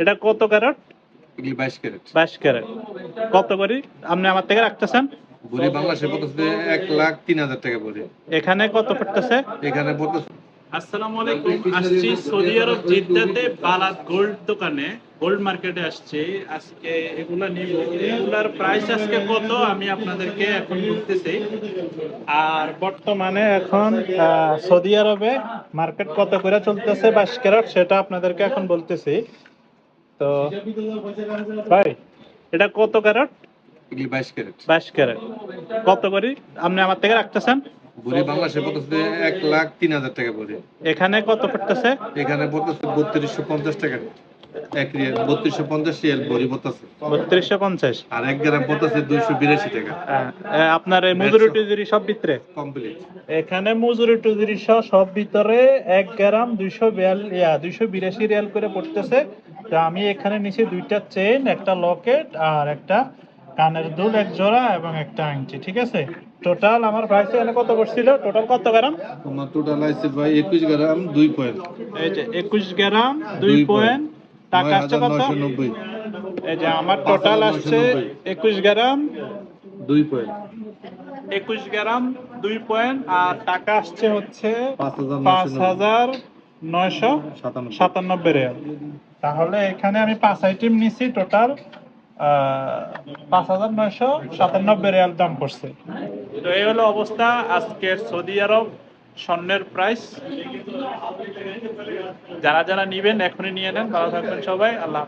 এটা কত ক্যারেট? বাইশ ক্যারেট। বাইশ ক্যারেট। কত করি? আপনি আমার থেকে রাখতেছেন? বড়ি বাংলাদেশে পড়তেছে এক লাখ তিন হাজার টাকা বড়ি এখানে কত পড়তেছে? এখানে পড়তেছে। আসসালামু আলাইকুম। আসছি সৌদি আরব জিদ্দাতে বালাত গোল্ড দোকানে। গোল্ড মার্কেটে আসছি। আজকে এগুলা নিব এগুলার প্রাইস আজকে কত? আমি আপনাদেরকে এখন বলতেছি। আর বর্তমানে এখন আহ, সৌদি আরবে মার্কেট কত করে চলতেছে? বাইশ ক্যারেট সেটা আপনাদেরকে এখন বলতেছি। তো ভাই এটা কত ক্যারেট? এগুলি বাইশ ক্যারেট। বাইশ ক্যারেট। কত করি? আপনি আমার থেকে রাখতেছেন? বাংলাদেশে পড়তেছে এক লাখ তিন হাজার টাকা এখানে কত পড়তেছে? এখানে পড়তেছে বত্রিশশো পঞ্চাশ টাকা। এক রিয়াল বত্রিশশো পঞ্চাশ রিয়াল বড়ি পড়তেছে। বত্রিশশো পঞ্চাশ? আর এক গ্রাম পড়তেছে দুইশো বিরাশি টাকা। হ্যাঁ, আপনার মজুরি টুজুরি সব ভিতরে? কমপ্লিট। এখানে মজুরি টুজুরি সহ সব ভিতরে এক গ্রাম দুইশো বিয়াল দুইশো বিরাশি রিয়াল করে পড়তেছে। তো আমি এখানে নিচে দুইটা চেন একটা লকেট আর একটা কানের দুল এক জোড়া এবং একটা আংটি ঠিক আছে? টোটাল আমার প্রাইস এখানে কত পড়ছিল টোটাল কত গ্রাম? তোমার টোটাল আছে ভাই একুশ গ্রাম দুই পয়েন্ট এই যে একুশ গ্রাম দুই পয়েন্ট টাকা আসছে কত? এই যে আমার টোটাল আসছে একুশ গ্রাম। দুই পয়েন্ট। একুশ গ্রাম দুই পয়েন্ট। আর টাকা আসছে হচ্ছে পাঁচ হাজার নয়শো সাতানব্বই। রিয়াল। তাহলে এখানে আমি পাঁচ আইটেম নিছি টোটাল পাঁচ হাজার নয়শো সাতানব্বই রিয়াল দাম পড়ছে। তো এই হলো অবস্থা আজকের সৌদি আরব স্বর্ণের প্রাইস যারা যারা নিবেন এখনই নিয়ে নেন। ভালো থাকবেন সবাই। আল্লাহ।